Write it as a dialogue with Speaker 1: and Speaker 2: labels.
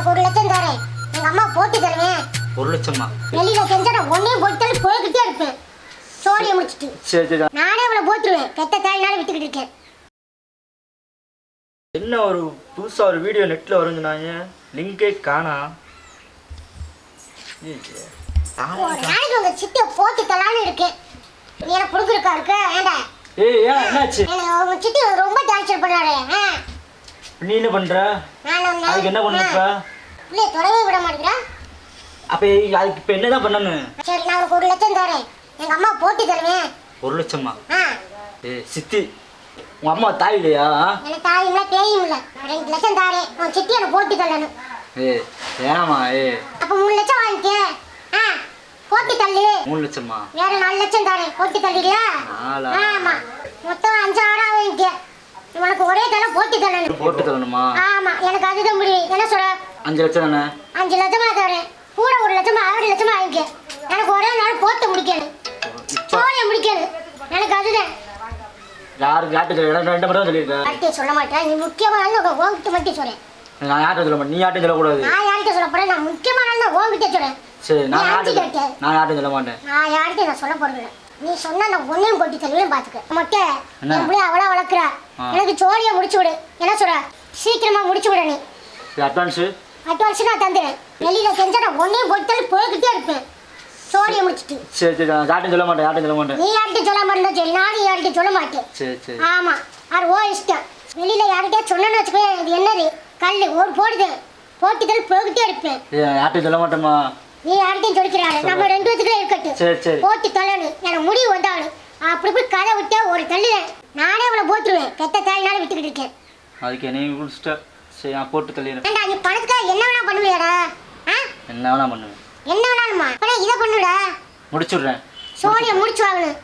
Speaker 1: உனக்கு ஒரு லட்சம் தரேன். எங்க அம்மா போட்டு தருவேன்
Speaker 2: ஒரு லட்சமா
Speaker 1: வெளியில செஞ்சா நான் ஒன்னையும் போட்டு போய்கிட்டே இருப்பேன். சோழியை முடிச்சிட்டு.
Speaker 2: சரி சரி
Speaker 1: நானே அவளை போட்டுருவேன். பெத்த தாயினால விட்டுக்கிட்டு இருக்கேன்.
Speaker 2: என்ன ஒரு புதுசா ஒரு வீடியோ நெட்ல வருங்கண்ணாங்க லிங்கே காணா.
Speaker 1: ஒரு நாளைக்கு உங்க சித்தியை போட்டு தலான்னு இருக்கேன். நீ எனக்கு கொடுக்குறக்கா இருக்க ஏண்டா?
Speaker 2: ஏய் ஏன் என்னாச்சு?
Speaker 1: உங்க சித்தி ரொம்ப டார்ச்சர் பண்ணாரு
Speaker 2: நீ என்ன பண்ற? அதுக்கு என்ன பண்ண இப்ப
Speaker 1: ஆ. இல்லையே தொடவே விட மாட்டேங்கிறேன்
Speaker 2: அப்ப அதுக்கு இப்ப என்னதான் பண்ணணும்
Speaker 1: சரி நான் உனக்கு ஒரு லட்சம் தரேன். எங்க அம்மா போட்டு தருவேன்
Speaker 2: ஒரு லட்சமா? ஏய் சித்தி உங்க அம்மா தாய் இல்லையா?
Speaker 1: எனக்கு தாயும் இல்லை பேயும் இல்லை. ரெண்டு லட்சம் தரேன். உன் சித்தி எனக்கு போட்டு தரணும்.
Speaker 2: ஏய் ஏனாமா ஏய்.
Speaker 1: அப்போ மூணு லட்சம் வாங்கிக்க. போட்டு தள்ளு.
Speaker 2: மூணு லட்சமா?
Speaker 1: வேற நாலு லட்சம் தரேன். போட்டு தள்ளிடுறியா? ஆமா மொத்தம் அஞ்சு ஆறா வாங்கிக்க உனக்கு ஒரே தலை போட்டு தரணும்
Speaker 2: போட்டு தரணுமா?
Speaker 1: ஆமா எனக்கு அதுதான் முடியும் என்ன சொல்ற?
Speaker 2: அஞ்சு லட்சம் தானே?
Speaker 1: அஞ்சு லட்சமா தரேன். கூட ஒரு லட்சமா ஆறு லட்சமா வாங்கிக்க. எனக்கு ஒரே நாள் போட்டு முடிக்கணும். சோழியை முடிக்கணும். எனக்கு அதுதான்.
Speaker 2: யாருக்கு யார்கிட்ட சொல்ல ரெண்டு ரெண்டு மட்டும் சொல்லியிருக்கேன்
Speaker 1: யார்கிட்டயும் சொல்ல மாட்டேன். நீ முக்கியமான உங்ககிட்ட மட்டும் சொல்றேன்.
Speaker 2: நான் யார்கிட்ட சொல்ல மாட்டேன்? நீ யார்கிட்ட சொல்லக்கூடாது.
Speaker 1: நான் யார்கிட்ட சொல்ல போறேன்? நான் முக்கியமான உங்ககிட்ட சொல்றேன்.
Speaker 2: சரி நான் யார்கிட்ட. நான் யார்கிட்ட சொல்ல மாட்டேன்.
Speaker 1: நான் யார்கிட்டயும் நான் சொல்ல போறது. நீ சொன்னா நான் ஒன்னையும் போட்டு தருவேன் பாத்துக்க. மொட்டை? என் பிள்ளை அவளா வளர்க்குறா. எனக்கு சோழியை முடிச்சு விடு. என்ன சொல்ற? சீக்கிரமா முடிச்சு விட நீ.
Speaker 2: அட்வான்ஸு
Speaker 1: அட்வான்ஸ் நான் தந்துடுறேன் வெளியில செஞ்சா நான் ஒன்னையும் போட்டு தள்ளி போய்கிட்டே இருப்பேன். சோழியை முடிச்சிட்டு.
Speaker 2: சரி சரி நான் யார்கிட்டையும் சொல்ல மாட்டேன் யார்கிட்டையும் சொல்ல மாட்டேன்.
Speaker 1: நீ யார்கிட்ட சொல்ல மாட்டேன் சரி நானும் யார்கிட்ட சொல்ல மாட்டேன்.
Speaker 2: சரி சரி.
Speaker 1: ஆமா. அது ஓ இஷ்டம். வெளியில யார்கிட்டயா சொன்னேன்னு வச்சுக்கோ இது என்னது? கல் ஒரு போடுது. போட்டு தள்ளி போய்கிட்டே இருப்பேன்.
Speaker 2: ஏய் யார்கிட்டையும் சொல்ல மாட்டேம்மா
Speaker 1: நீ யார்கிட்டயும் சொல்லிக்கிறாரு நம்ம ரெண்டு பேத்துக்குள்ள இருக்கட்டும்.
Speaker 2: சரி சரி.
Speaker 1: போட்டு தள்ளணும் எனக்கு முடிவு வந்தாலும் அப்படி போய் கதை விட்டா ஒரு தள்ளு நானே அவளை போட்டுருவேன். பெத்த தாயினால விட்டுக்கிட்டு இருக்கேன்.
Speaker 2: அதுக்கு என்னையும் குடிச்சிட்ட சரி நான் போட்டு தள்ளிடுறேன்.
Speaker 1: ஏண்டா நீ பணத்துக்காக என்ன வேணா பண்ணுவியாடா? ஆ?
Speaker 2: என்ன வேணா பண்ணுவேன்
Speaker 1: என்ன வேணாலுமா. அப்புறம் இதை பண்ணுடா.
Speaker 2: முடிச்சுடுறேன்.
Speaker 1: சோழியை முடிச்சு வாங்கணும்.